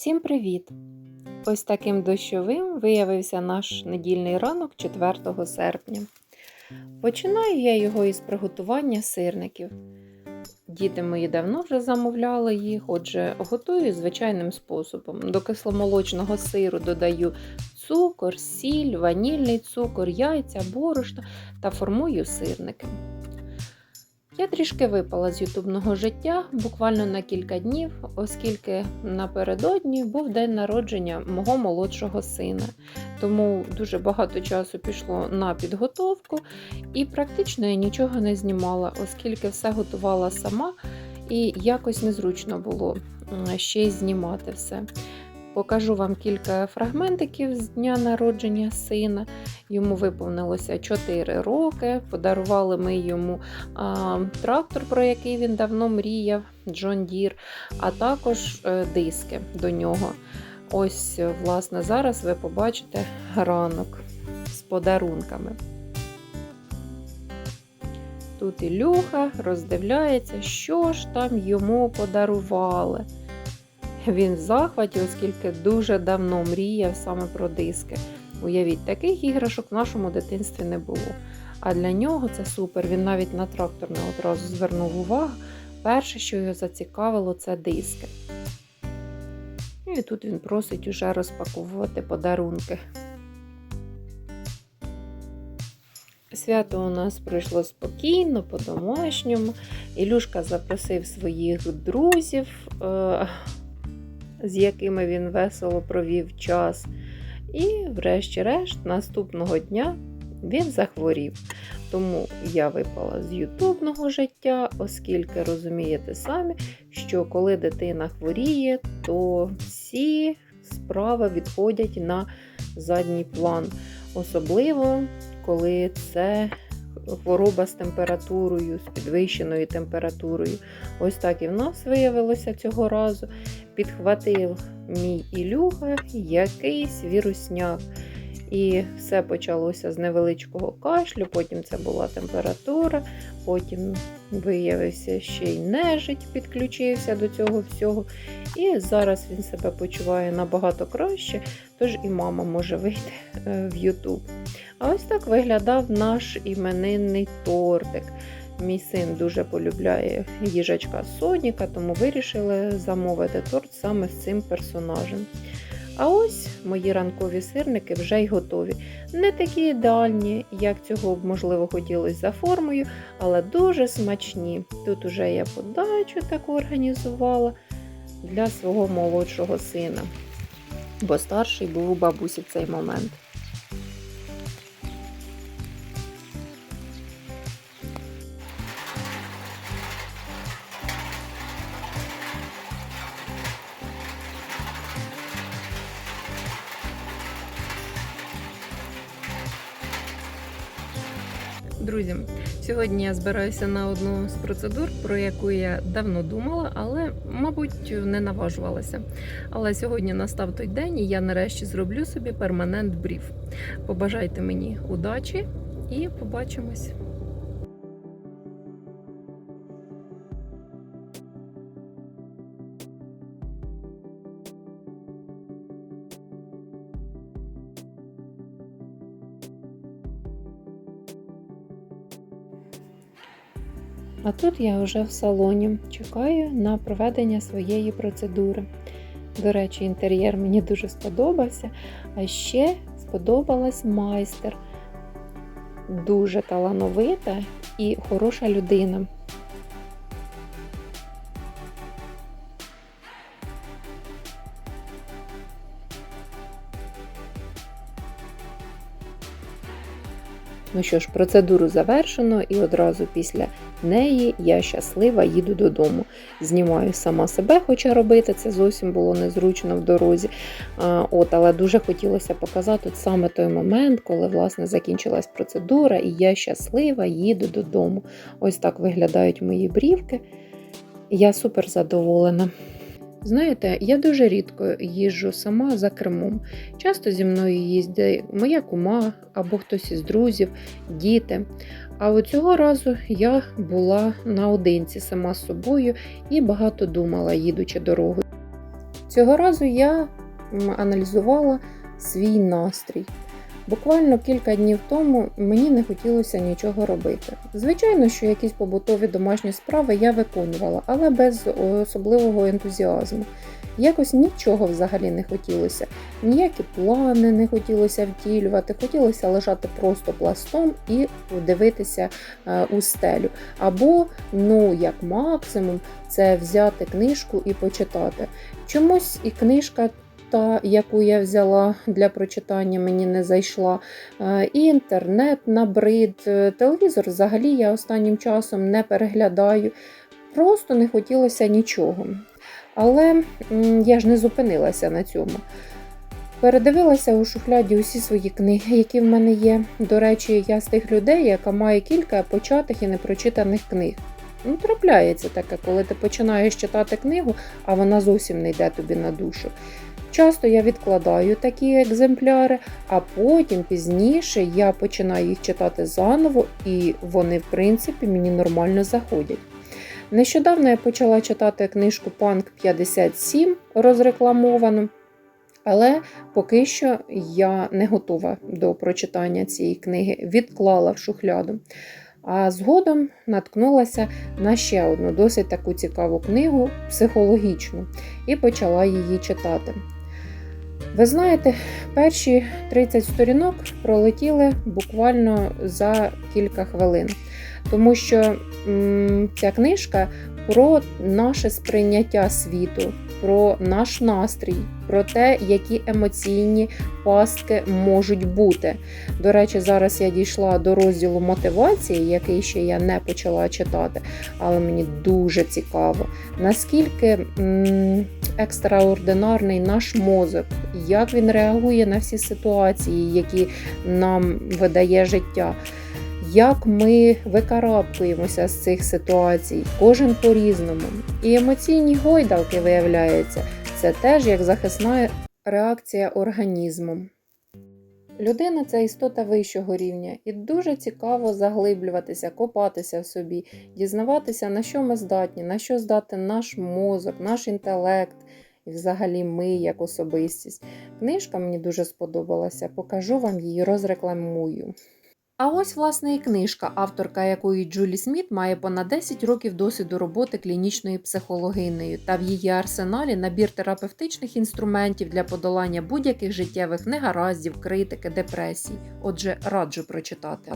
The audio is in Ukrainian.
Всім привіт! Ось таким дощовим виявився наш недільний ранок 4 серпня. Починаю я його із приготування сирників. Діти мої давно вже замовляли їх, отже, готую звичайним способом. До кисломолочного сиру додаю цукор, сіль, ванільний цукор, яйця, борошно та формую сирники. Я трішки випала з ютубного життя буквально на кілька днів, оскільки напередодні був день народження мого молодшого сина. Тому дуже багато часу пішло на підготовку і практично я нічого не знімала, оскільки все готувала сама і якось незручно було ще й знімати все. Покажу вам кілька фрагментиків з дня народження сина. Йому виповнилося 4 роки. Подарували ми йому а, трактор, про який він давно мріяв, Джон Дір, а також е, диски до нього. Ось, власне, зараз ви побачите ранок з подарунками. Тут Ілюха роздивляється, що ж там йому подарували. Він в захваті, оскільки дуже давно мріяв саме про диски. Уявіть, таких іграшок в нашому дитинстві не було. А для нього це супер. Він навіть на трактор не одразу звернув увагу. Перше, що його зацікавило, це диски. І тут він просить уже розпаковувати подарунки. Свято у нас пройшло спокійно, по-домашньому. Ілюшка запросив своїх друзів, е, з якими він весело провів час. І, врешті-решт, наступного дня він захворів. Тому я випала з ютубного життя, оскільки розумієте самі, що коли дитина хворіє, то всі справи відходять на задній план. Особливо, коли це хвороба з температурою, з підвищеною температурою. Ось так і в нас виявилося цього разу. Підхватив мій Ілюга якийсь вірусняк. І все почалося з невеличкого кашлю, потім це була температура, потім виявився ще й нежить, підключився до цього всього. І зараз він себе почуває набагато краще, тож і мама може вийти в Ютуб. А ось так виглядав наш іменинний тортик. Мій син дуже полюбляє їжачка Соніка, тому вирішили замовити торт саме з цим персонажем. А ось мої ранкові сирники вже й готові. Не такі ідеальні, як цього б, можливо, хотілося за формою, але дуже смачні. Тут уже я подачу таку організувала для свого молодшого сина, бо старший був у бабусі в цей момент. Друзі, сьогодні я збираюся на одну з процедур, про яку я давно думала, але, мабуть, не наважувалася. Але сьогодні настав той день, і я нарешті зроблю собі перманент брів. Побажайте мені удачі і побачимось. А тут я вже в салоні чекаю на проведення своєї процедури. До речі, інтер'єр мені дуже сподобався, а ще сподобалась майстер. Дуже талановита і хороша людина. Ну що ж, процедуру завершено, і одразу після неї я щаслива їду додому. Знімаю сама себе, хоча робити це зовсім було незручно в дорозі. От, Але дуже хотілося показати саме той момент, коли власне закінчилась процедура, і я щаслива їду додому. Ось так виглядають мої брівки. Я супер задоволена. Знаєте, я дуже рідко їжджу сама за кермом. Часто зі мною їздить моя кума або хтось із друзів, діти. А от цього разу я була наодинці сама з собою і багато думала, їдучи дорогою. Цього разу я аналізувала свій настрій. Буквально кілька днів тому мені не хотілося нічого робити. Звичайно, що якісь побутові домашні справи я виконувала, але без особливого ентузіазму. Якось нічого взагалі не хотілося, ніякі плани не хотілося втілювати, хотілося лежати просто пластом і дивитися е, у стелю. Або, ну, як максимум, це взяти книжку і почитати. Чомусь і книжка. Та, яку я взяла для прочитання, мені не зайшла. Е, І інтернет набрид. Е, Телевізор взагалі я останнім часом не переглядаю. Просто не хотілося нічого. Але я ж не зупинилася на цьому. Передивилася у шухляді усі свої книги, які в мене є. До речі, я з тих людей, яка має кілька початих і непрочитаних книг. Ну, трапляється таке, коли ти починаєш читати книгу, а вона зовсім не йде тобі на душу. Часто я відкладаю такі екземпляри, а потім пізніше я починаю їх читати заново, і вони, в принципі, мені нормально заходять. Нещодавно я почала читати книжку Панк 57 розрекламовану, але поки що я не готова до прочитання цієї книги, відклала в шухляду. А згодом наткнулася на ще одну досить таку цікаву книгу психологічну і почала її читати. Ви знаєте, перші 30 сторінок пролетіли буквально за кілька хвилин, тому що м, ця книжка про наше сприйняття світу, про наш настрій, про те, які емоційні пастки можуть бути. До речі, зараз я дійшла до розділу мотивації, який ще я не почала читати, але мені дуже цікаво, наскільки екстраординарний наш мозок, як він реагує на всі ситуації, які нам видає життя. Як ми викарабкуємося з цих ситуацій, кожен по-різному. І емоційні гойдалки, виявляється, це теж як захисна реакція організму. Людина це істота вищого рівня, і дуже цікаво заглиблюватися, копатися в собі, дізнаватися, на що ми здатні, на що здатен наш мозок, наш інтелект і взагалі ми як особистість. Книжка мені дуже сподобалася, покажу вам її, розрекламую. А ось власне і книжка, авторка якої Джулі Сміт має понад 10 років досвіду роботи клінічною психологинею, та в її арсеналі набір терапевтичних інструментів для подолання будь-яких життєвих негараздів, критики, депресій. Отже, раджу прочитати.